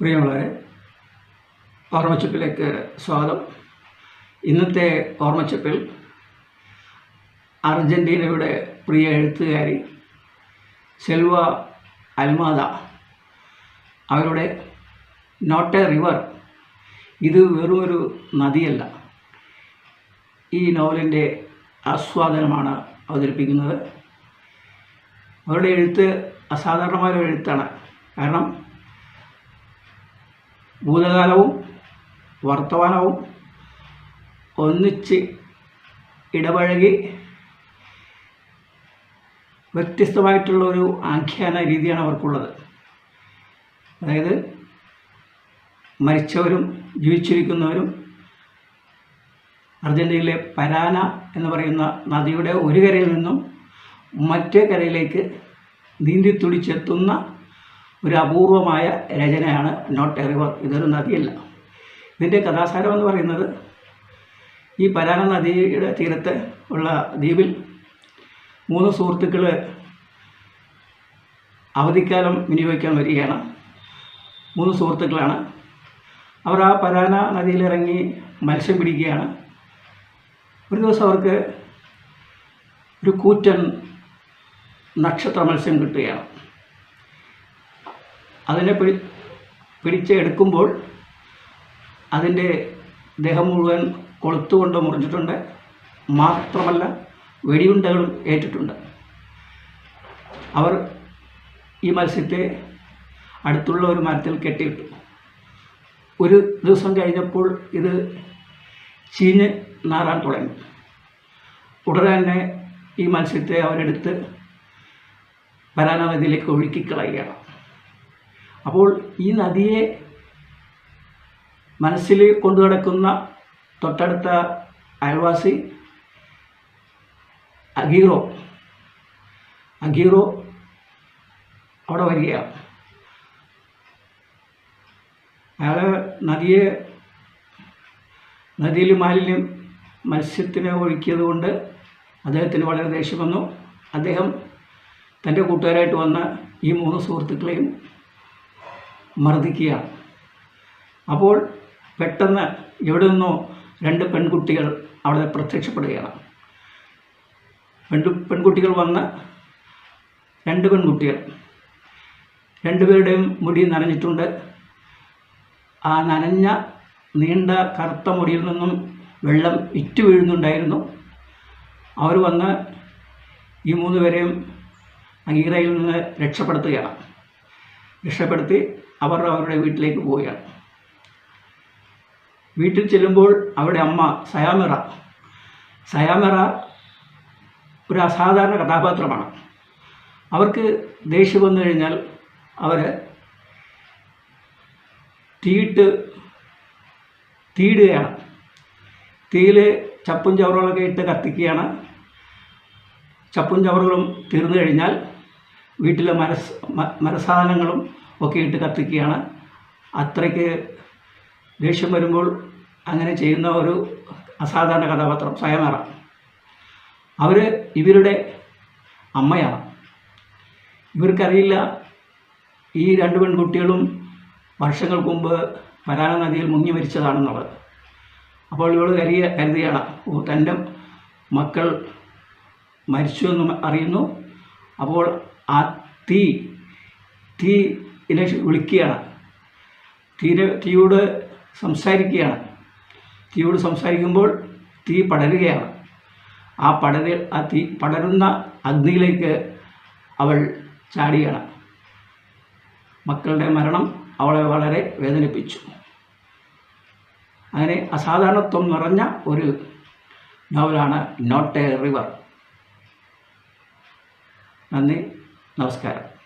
പ്രിയമുള്ളവരെ ഓർമ്മച്ചപ്പിലേക്ക് സ്വാഗതം. ഇന്നത്തെ ഓർമ്മച്ചപ്പിൽ അർജന്റീനയുടെ പ്രിയ എഴുത്തുകാരി സെൽവ അൽമാദ അവരുടെ നോട്ട് എ റിവർ ഇത് വെറുമൊരു നദിയല്ല. ഈ നോവലിന്റെ ആസ്വാദനമാണ് അവതരിപ്പിക്കുന്നത്. അവരുടെ എഴുത്ത് അസാധാരണമായ ഒരു എഴുത്താണ്. കാരണം ഭൂതകാലവും വർത്തമാനവും ഒന്നിച്ച് ഇടപഴകി വ്യത്യസ്തമായിട്ടുള്ള ഒരു ആഖ്യാന രീതിയാണ് അവർക്കുള്ളത്. അതായത് മരിച്ചവരും ജീവിച്ചിരിക്കുന്നവരും അർജന്റീനയിലെ പരാന എന്ന് പറയുന്ന നദിയുടെ ഒരു കരയിൽ നിന്നും മറ്റേ കരയിലേക്ക് നീന്തി തുടിച്ചെത്തുന്ന ഒരു അപൂർവമായ രചനയാണ് നോട്ട് എറിവർ റിവർ ഇതൊരു നദിയല്ല. ഇതിന്റെ കഥാസാരം എന്ന് പറയുന്നത് ഈ പരാന നദിയുടെ തീരത്ത് ഉള്ള ദ്വീപിൽ മൂന്ന് സുഹൃത്തുക്കൾ അവധിക്കാലം വിനിയോഗിക്കാൻ വരികയാണ്. മൂന്ന് സുഹൃത്തുക്കളാണ്. അവർ ആ പരാന നദിയിലിറങ്ങി മത്സ്യം പിടിക്കുകയാണ്. ഒരു ദിവസം അവർക്ക് ഒരു കൂറ്റൻ നക്ഷത്ര മത്സ്യം കിട്ടുകയാണ്. അതിനെ പിടി പിടിച്ചെടുക്കുമ്പോൾ അതിന്റെ ദേഹം മുഴുവൻ കൊളുത്തുകൊണ്ട് മുറിഞ്ഞിട്ടുണ്ട്. മാത്രമല്ല വെടിയുണ്ടകളും ഏറ്റിട്ടുണ്ട്. അവർ ഈ മത്സ്യത്തെ അടുത്തുള്ള ഒരു മരത്തിൽ കെട്ടിയിട്ടു. ഒരു ദിവസം കഴിഞ്ഞപ്പോൾ ഇത് ചീഞ്ഞ് നാറാൻ തുടങ്ങി. ഉടനെ തന്നെ ഈ മത്സ്യത്തെ അവരെടുത്ത് പരാന ഒഴുക്കി ഒഴുക്കിക്കളയുകയാണ് അപ്പോൾ ഈ നദിയെ മനസ്സിൽ കൊണ്ടു നടക്കുന്ന തൊട്ടടുത്ത അയൽവാസി അഗീറോ. അഗീറോ അവിടെ വരികയാണ്. അയാൾ നദിയെ നദിയിൽ മാലിന്യം മത്സ്യത്തിനെ ഒഴുക്കിയത് കൊണ്ട് അദ്ദേഹത്തിന് വളരെ ദേഷ്യം വന്നു. അദ്ദേഹം തന്റെ കൂട്ടുകാരായിട്ട് വന്ന ഈ മൂന്ന് സുഹൃത്തുക്കളെയും മർദ്ദിക്കുകയാണ് അപ്പോൾ പെട്ടെന്ന് എവിടെ നിന്നോ രണ്ട് പെൺകുട്ടികൾ അവിടെ പ്രത്യക്ഷപ്പെടുകയാണ്. പെൺകു പെൺകുട്ടികൾ വന്ന് രണ്ട് പെൺകുട്ടികൾ. രണ്ടുപേരുടെയും മുടി നനഞ്ഞിട്ടുണ്ട്. ആ നനഞ്ഞ നീണ്ട കറുത്ത മുടിയിൽ നിന്നും വെള്ളം ഇറ്റു വീഴുന്നുണ്ടായിരുന്നു. അവർ വന്ന് ഈ മൂന്ന് പേരെയും അഗീറയിൽ നിന്ന് രക്ഷപ്പെടുത്തുകയാണ്. രക്ഷപ്പെടുത്തി അവർ അവരുടെ വീട്ടിലേക്ക് പോവുകയാണ്. വീട്ടിൽ ചെല്ലുമ്പോൾ അവരുടെ അമ്മ സയാമിറ. സയാമിറ ഒരു അസാധാരണ കഥാപാത്രമാണ്. അവർക്ക് ദേഷ്യം വന്നു കഴിഞ്ഞാൽ അവർ തീയിട്ട് തീയിടുകയാണ് തീയിൽ ചപ്പും ചവറുകളൊക്കെ ഇട്ട് കത്തിക്കുകയാണ്. ചപ്പും ചവറുകളും തീർന്നു കഴിഞ്ഞാൽ വീട്ടിലെ മരസ് മരസാധനങ്ങളും ഒക്കെ ഇട്ട് കത്തിക്കുകയാണ്. അത്രയ്ക്ക് ദേഷ്യം വരുമ്പോൾ അങ്ങനെ ചെയ്യുന്ന ഒരു അസാധാരണ കഥാപാത്രം സ്വയമേറ അവർ ഇവരുടെ അമ്മയാണ്. ഇവർക്കറിയില്ല ഈ രണ്ട് പെൺകുട്ടികളും വർഷങ്ങൾക്ക് മുമ്പ് പരാന നദിയിൽ മുങ്ങി മരിച്ചതാണെന്നുള്ളത്. അപ്പോൾ ഇവൾ കരുതിയ കരുതിയാണ് തന്റെ മക്കൾ മരിച്ചു എന്ന് അറിയുന്നു. അപ്പോൾ ആ തീ തീ ഇതിനെ വിളിക്കുകയാണ്. തീരെ തീയോട് സംസാരിക്കുകയാണ്. തീയോട് സംസാരിക്കുമ്പോൾ തീ പടരുകയാണ്. ആ പടര ആ തീ പടരുന്ന അഗ്നിയിലേക്ക് അവൾ ചാടിയാണ്. മക്കളുടെ മരണം അവളെ വളരെ വേദനിപ്പിച്ചു. അങ്ങനെ അസാധാരണത്വം നിറഞ്ഞ ഒരു നോവലാണ് നോട്ട് എ റിവർ. നന്ദി നമസ്കാരം.